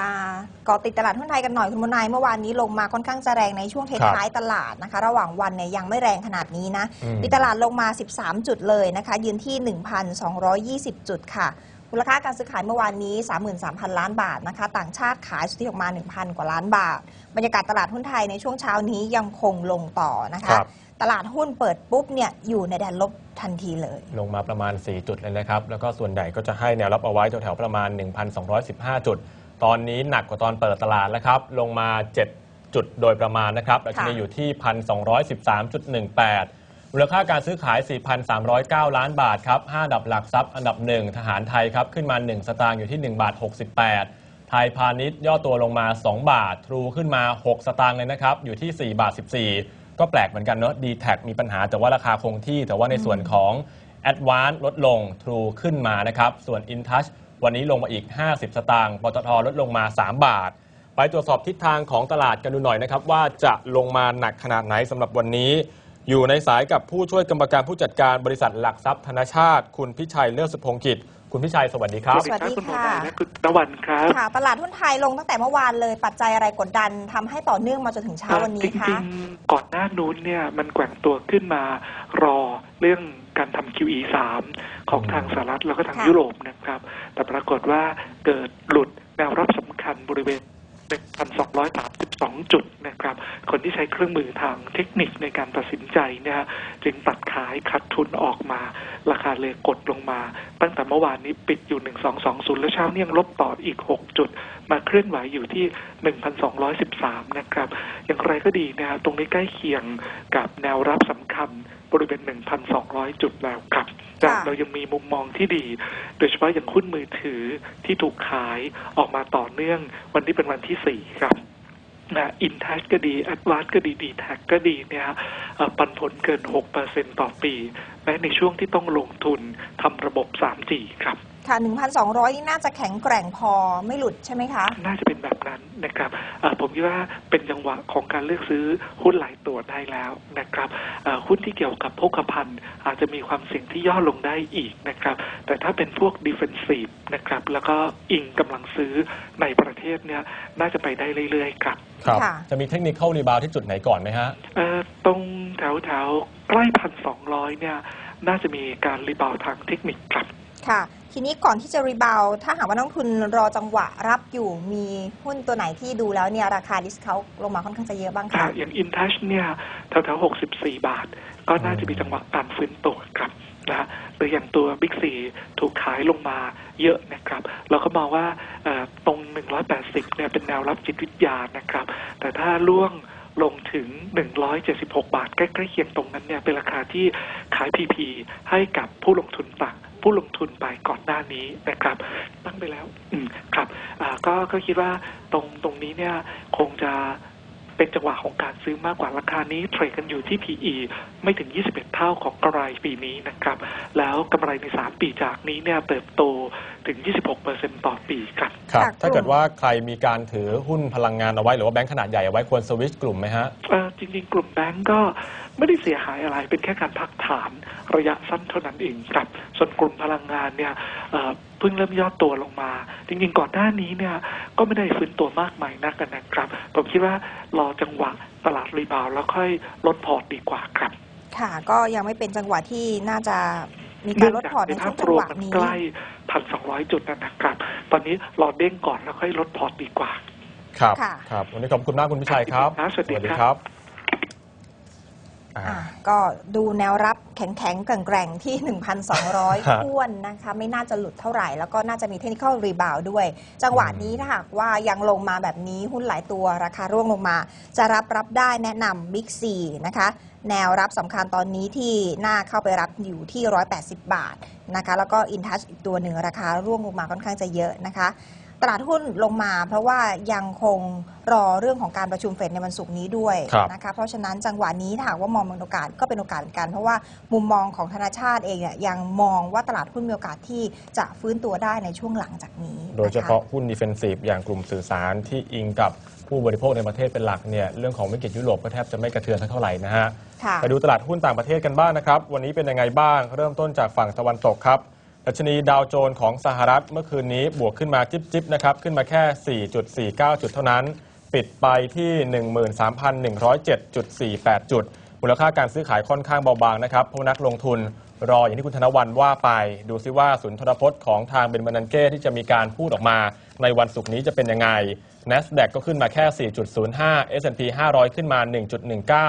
มาเกาะติดตลาดหุ้นไทยกันหน่อยคุณมนายเมื่อวานนี้ลงมาค่อนข้างจะแรงในช่วงครับท้ายๆตลาดนะคะ ระหว่างวันเนี่ยยังไม่แรงขนาดนี้นะอืมปิดตลาดลงมา 13 จุดเลยนะคะ ยืนที่ 1,220 จุดค่ะมูลค่าการซื้อขายเมื่อวานนี้ 33,000 ล้านบาทนะคะ ต่างชาติขายสุทธิออกมา 1,000 กว่าล้านบาท บรรยากาศตลาดหุ้นไทยในช่วงเช้านี้ยังคงลงต่อนะครัคะบตลาดหุ้นเปิดปุ๊บเนี่ยอยู่ในแดนลบทันทีเลย ลงมาประมาณ 4 จุดเลยนะครับ แล้วก็ส่วนใหญ่ก็จะให้แนวรับเอาไว้แถวๆประมาณ 1,215 จุด ตอนนี้หนักกว่าตอนเปิดตลาดแล้วครับ ลงมา 7 จุดโดยประมาณนะครับดัชนีค่ะอยู่ที่ 1,213.18มูลค่าการซื้อขาย 4,309 ล้านบาทครับ5อันดับหลักทรัพย์อันดับ 1 ทหารไทยครับ ขึ้นมา 1 สตางค์อยู่ที่ 1 บาท 68 ไทยพาณิชย์ย่อตัวลงมา 2 บาท ทรูขึ้นมา 6 สตางค์เลยนะครับ อยู่ที่ 4 บาท 14 ก็แปลกเหมือนกันเนอะ d t แทมีปัญหาแต่ว่าราคาคงที่ แต่ว่าในส่วนของ a d v a n c e ลดลง True ขึ้นมานะครับ ส่วน InTouch วันนี้ลงมาอีก 50 สตางค์ ปตทลดลงมา 3 บาท ไปตรวจสอบทิศทางของตลาดกันดูหน่อยนะครับ ว่าจะลงมาหนักขนาดไหนสำหรับวันนี้ อยู่ในสายกับผู้ช่วยกรรมการผู้จัดการบริษัทหลักทรัพย์ธนชาติ คุณพิชัยเลิศสุพงกิจ คุณพิชัยสวัสดีครับ สวัสดีคุณหมอค่ะนายและคุณตะวันครับ ค่ะ ตลาดหุ้นไทยลงตั้งแต่เมื่อวานเลยปัจจัยอะไรกดดันทำให้ต่อเนื่องมาจนถึงเช้าวันจนี้คะริงๆ ก่อนหน้านู้นเนี่ยมันแกว่งตัวขึ้นมารอเรื่อง การทำ QE 3ของทางสหรัฐแล้วก็ทางค่ะยุโรปนะครับ แต่ปรากฏว่าเกิดหลุดแนวรับสำคัญบริเวณ 1,232 จุดนะครับ คนที่ใช้เครื่องมือทางเทคนิคในการตัดสินใจเนี่ยจึงตัดขายขัดทุนออกมา ราคาเลยกดลงมา ตั้งแต่เมื่อวานนี้ปิดอยู่ 1220 แล้วเช้าเนี้ยังลบต่ออีก 6 จุด มาเคลื่อนไหวอยู่ที่ 1,213 นะครับ อย่างไรก็ดีนะครับตรงนี้ใกล้เคียงกับแนวรับสำคัญบริเวณ 1,200 จุดแล้วครับ แต่ค่ะเรายังมีมุมมองที่ดี โดยเฉพาะอย่างหุ้นมือถือที่ถูกขายออกมาต่อเนื่อง วันนี้เป็นวันที่4ครับนะอินทัชก็ดีแอดวานก็ดีดีแท็กก็ดีเนี่ยเอ่อปันผลเกิน 6%ต่อปีและในช่วงที่ต้องลงทุนทำระบบ 3G ครับ ค่ะ 1,200 นี่น่าจะแข็งแกร่งพอไม่หลุดใช่ไหมคะ น่าจะเป็นแบบนั้นนะครับเอ่อผมคิดว่าเป็นจังหวะของการเลือกซื้อหุ้นหลายตัวได้แล้วนะครับเอ่อหุ้นที่เกี่ยวกับโภคภัณฑ์อาจจะมีความเสี่ยงที่ย่อลงได้อีกนะครับ แต่ถ้าเป็นพวกดิเฟนซีฟนะครับ แล้วก็อิงกำลังซื้อในประเทศเนี่ยน่าจะไปได้เรื่อยๆครับครับค่ะจะมีเทคนิคเข้ารีบาวที่จุดไหนก่อนไหมฮะเอ่อตรงแถวแถวๆใกล้พันสองร้อยเนี่ย น่าจะมีการรีบาวด์ทางเทคนิคครับ ค่ะ ทีนี้ก่อนที่จะรีบาวถ้าหากว่านักทุนรอจังหวะรับอยู่มีหุ้นตัวไหนที่ดูแล้วเนี่ยราคาดิสเขาลงมาค่อนข้างจะเยอะบ้างค่ะคะอย่างอินทัชเนี่ยแถวๆหกสิบสี่บาท ก็น่าจะมีจังหวะการฟื้นตัวครับนะฮะหรืออย่างตัวบิ๊กซีถูกขายลงมาเยอะนะครับ เราก็มองว่าเอ่อตรง 180 เนี่ยเป็นแนวรับจิตวิทยานะครับ แต่ถ้าล่วงลงถึง 176 บาท ใกล้ๆเคียงตรงนั้นเนี่ยเป็นราคาที่ขาย PP ให้กับผู้ลงทุนต่าง ผู้ลงทุนไปก่อนหน้านี้นะครับ ตั้งไปแล้ว อืมครับก็ก็คิดว่าตรงตรงนี้เนี่ยคงจะเป็นจังหวะของการซื้อมากกว่าราคานี้เทรดกันอยู่ที่ PE ไม่ถึง 21 เท่าของกำไรปีนี้นะครับ แล้วกำไรใน 3 ปีจากนี้เนี่ยเติบโต ถึง 26%ต่อปีครับ ครับ จากกลุ่ม ถ้าเกิดว่าใครมีการถือหุ้นพลังงานเอาไว้หรือว่าแบงก์ขนาดใหญ่เอาไว้ควรสวิตช์กลุ่มไหมฮะ เอ่อจริงๆ กลุ่มแบงก์ก็ไม่ได้เสียหายอะไร เป็นแค่การพักฐานระยะสั้นเท่านั้นเองครับ ส่วนกลุ่มพลังงานเนี่ยเอ่อเพิ่งเริ่มย่อตัวลงมา จริงๆ ก่อนหน้านี้เนี่ยก็ไม่ได้ฟื้นตัวมากมายนักนะครับ ผมคิดว่ารอจังหวะตลาดรีบาวด์แล้วค่อยลดพอร์ตดีกว่าครับ ค่ะ ก็ยังไม่เป็นจังหวะที่น่าจะ มีการลดพอร์ตในช่วงจังหวะมันนี้ใกล้พันสองร้อยจุดนะครับ ตอนนี้รอเด้งก่อนแล้วค่อยลดพอร์ตดีกว่า ครับ ค่ะ ครับ วันนี้ขอบคุณมากคุณพิชัยครับครับสวัสดีครับอ่าอะก็ดูแนวรับแข็งๆแกร่งๆ ที่ฮะ1,200ท้วนนะคะ ไม่น่าจะหลุดเท่าไหร่ แล้วก็น่าจะมีเทคนิคอลรีบาวด้วย จังหวะนี้ถ้าหากว่ายังลงมาแบบนี้หุ้นหลายตัวราคาร่วงลงมา จะรับรับได้แนะนำบิ๊กซีนะคะ แนวรับสำคัญตอนนี้ที่น่าเข้าไปรับอยู่ที่ 180 บาทนะคะ แล้วก็อินทัชอีกตัวหนึ่งราคาร่วงลงมาค่อนข้างจะเยอะนะคะ ตลาดหุ้นลงมา เพราะว่ายังคงรอเรื่องของการประชุมเฟดในวันศุกร์นี้ด้วยครับนะคะเพราะฉะนั้นจังหวะนี้ถ้าหากว่ามองเป็นโอกาสก็เป็นโอกาสเหมือนกัน เพราะว่ามุมมองของธนาชาติเองเนี่ยยังมองว่าตลาดหุ้นมีโอกาสที่จะฟื้นตัวได้ในช่วงหลังจากนี้โดยเฉนคพาะหุ้นดิเฟนซีฟอย่างกลุ่มสื่อสารที่อิงกับผู้บริโภคในประเทศเป็นหลักเนี่ยเรื่องของวิกฤตยุโรปก็แทบจะไม่กระเทือนสักเท่าไหร่นะฮะค่ะ ไปดูตลาดหุ้นต่างประเทศกันบ้างนะครับ วันนี้เป็นยังไงบ้าง เริ่มต้นจากฝั่งตะวันตกครับ ดัชนีดาวโจนส์ของสหรัฐเมื่อคืนนี้บวกขึ้นมาจิบๆนะครับ ขึ้นมาแค่ 4.49 จุดเท่านั้น ปิดไปที่ 13,107.48 จุด มูลค่าการซื้อขายค่อนข้างเบาบางนะครับเพราะนักลงทุนรออย่างที่คุณธนวันว่าไป ดูซิว่าสุนทรพจน์ของทางเบนบนันเก้ที่จะมีการพูดออกมา ในวันศุกร์นี้จะเป็นยังไง NASDAQ ก็ขึ้นมาแค่ 4.05 S&P 500 ขึ้นมา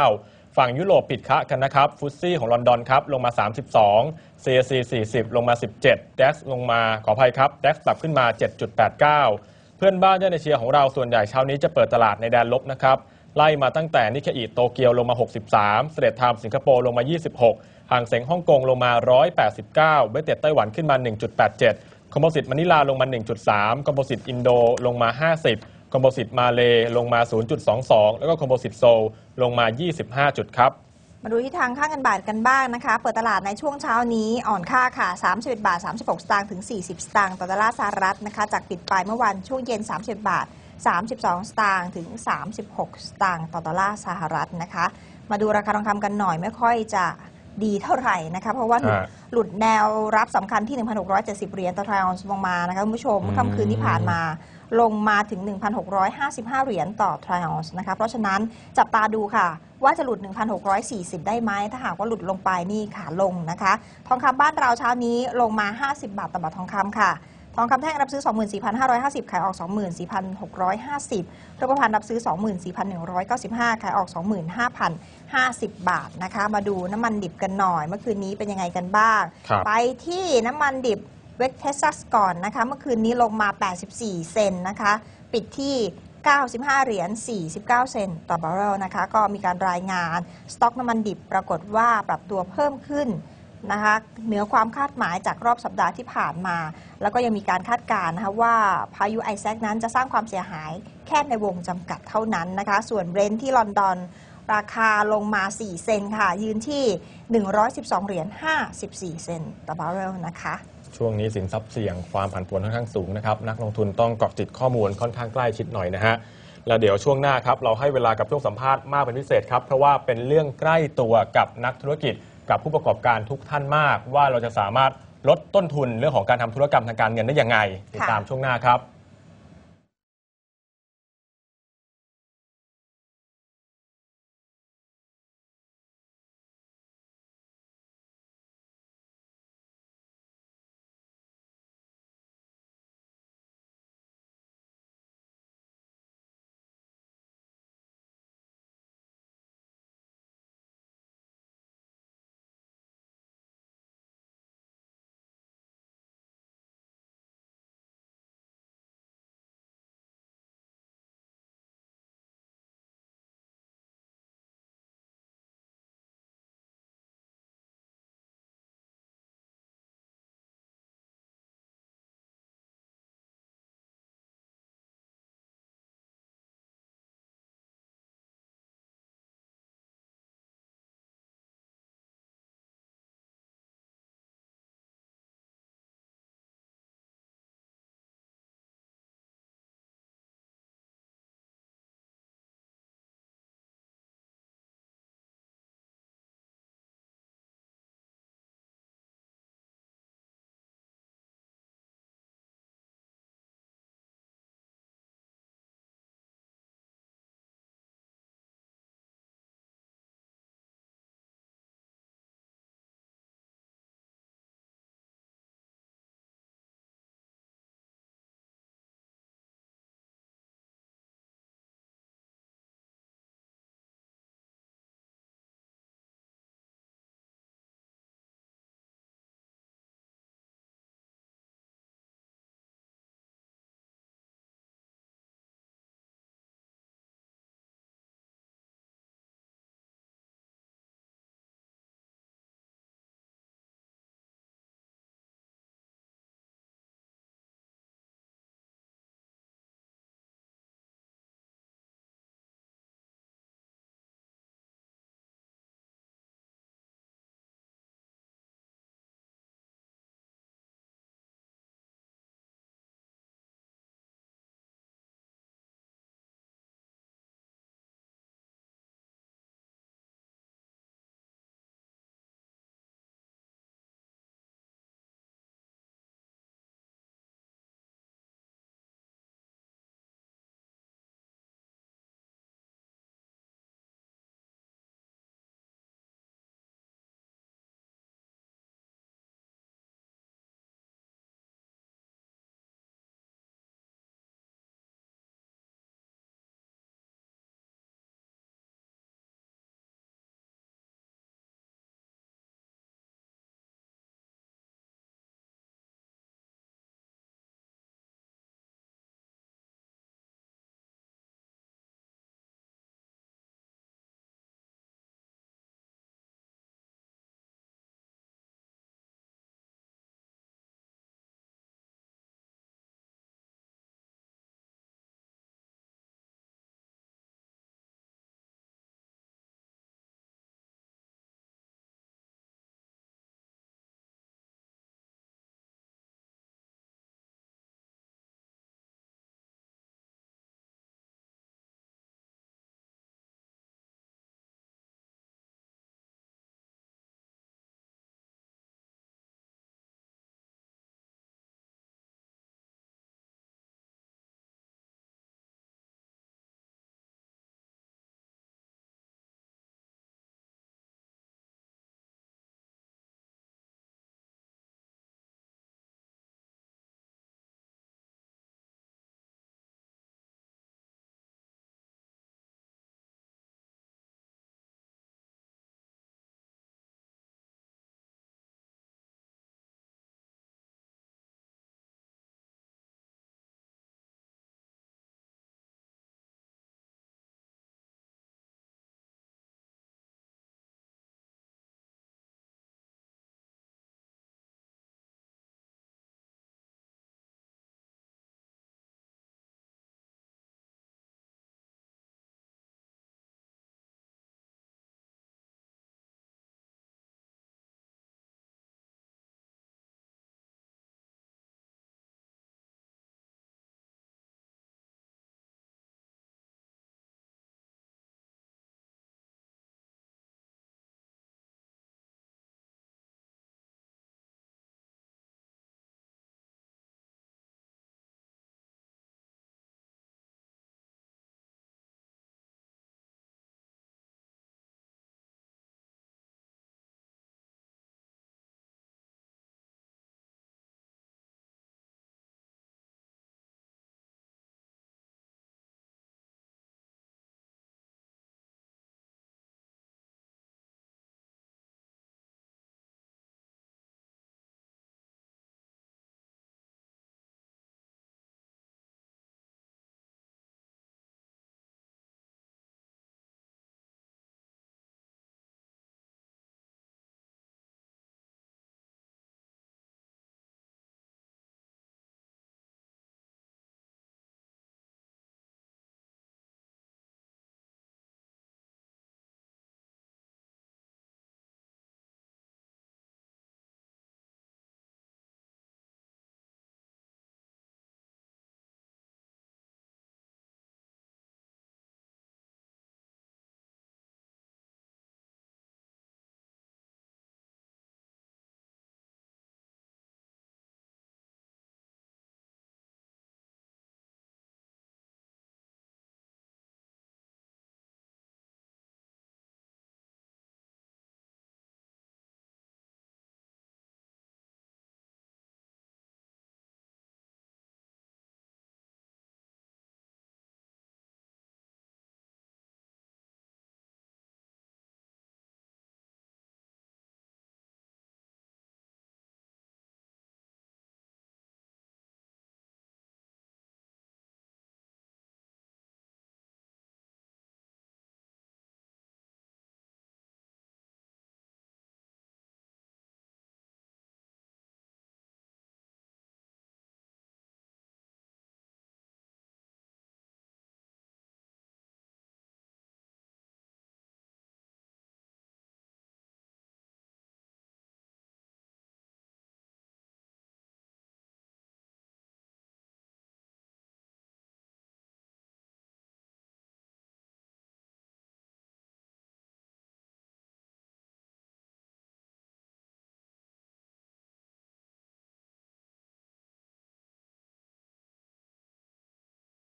1.19 ฝั่งยุโรปปิดคะกันนะครับฟุตซี่ของลอนดอนครับลงมา 32 CAC 40 ลงมา 17 DAX ลงมาขออภัยครับ DAX ปรับขึ้นมา 7.89 เพื่อนบ้านย่านเอเชียของเราส่วนใหญ่เช้านี้จะเปิดตลาดในแดนลบนะครับไล่มาตั้งแต่นิเคอีโตเกียวลงมา 63 เสด็จไทม์สิงคโปร์ลงมา 26 ห่างเสงฮ่องกงลงมา 189เบสเต็ดไต้หวันขึ้นมา 1.87 คอมโพสิตมะนิลาลงมา 1.3 คอมโพสิตอินโดลงมา 50 คอมโพสิตมาเลลงมา 0.22 แล้วก็คอมโพสิตโซลลงมา 25 จุดครับ มาดูที่ทางค่าเงินบาทกันบ้างนะคะ เปิดตลาดในช่วงเช้านี้อ่อนค่าค่ะ 31 บาท 36 สตางค์ถึง 40 สตางค์ต่อดอลลาร์สหรัฐนะคะ จากปิดไปเมื่อวันช่วงเย็น31บาท 32 สตางค์ถึง 36 สตางค์ต่อดอลลาร์สหรัฐนะคะ มาดูราคาทองคำกันหน่อยไม่ค่อยจะ ดีเท่าไหร่นะคะเพราะว่าหลุดฮะหลุดแนวรับสำคัญที่ 1,670 เหรียญต่อทรอยออนซ์ลงมานะคะคุณผู้ชมอืม ค่ำคืนที่ผ่านมา ลงมาถึง 1,655 เหรียญต่อทรอยออนซ์นะคะเพราะฉะนั้นจับตาดูค่ะ ว่าจะหลุด 1,640 ได้ไหมถ้าหากว่าหลุดลงไปนี่ขาลงนะคะ ทองคำบ้านเราเช้านี้ลงมา 50 บาทต่อบาททองคำค่ะ ทองคำแท่งรับซื้อ 24,550 ขายออก 24,650รูปพรรณรับซื้อ 24,195 ขายออก 25,050 บาทนะคะ มาดูน้ำมันดิบกันหน่อย เมื่อคืนนี้เป็นยังไงกันบ้างครับไปที่น้ำมันดิบเวกเทซัสก่อนนะคะ เมื่อคืนนี้ลงมา 84 เซนนะคะ ปิดที่ 95 เหรียญ 49 เซนต์ต่อบาร์เรลนะคะ ก็มีการรายงาน สต็อกน้ำมันดิบปรากฏว่าปรับตัวเพิ่มขึ้น นะคะเหนือความคาดหมายจากรอบสัปดาห์ที่ผ่านมา แล้วก็ยังมีการคาดการณ์นะคะว่าพายุไอแซคนั้นจะสร้างความเสียหายแค่ในวงจำกัดเท่านั้นนะคะ ส่วนเบรนท์ที่ลอนดอนราคาลงมา 4 เซนค่ะ ยืนที่ 112 เหรียญ 54 เซนต์ต่อบาร์เรลนะคะ ช่วงนี้สินทรัพย์เสี่ยงความผันผวนค่อนข้างสูงนะครับ นักลงทุนต้องเกาะติดข้อมูลค่อนข้างใกล้ชิดหน่อยนะฮะ แล้วเดี๋ยวช่วงหน้าครับ เราให้เวลากับช่วงสัมภาษณ์มากเป็นพิเศษครับ เพราะว่าเป็นเรื่องใกล้ตัวกับนักธุรกิจ กับผู้ประกอบการทุกท่านมาก ว่าเราจะสามารถลดต้นทุนเรื่องของการทำธุรกรรมทางการเงินได้ยังไงติดตามช่วงหน้าครับ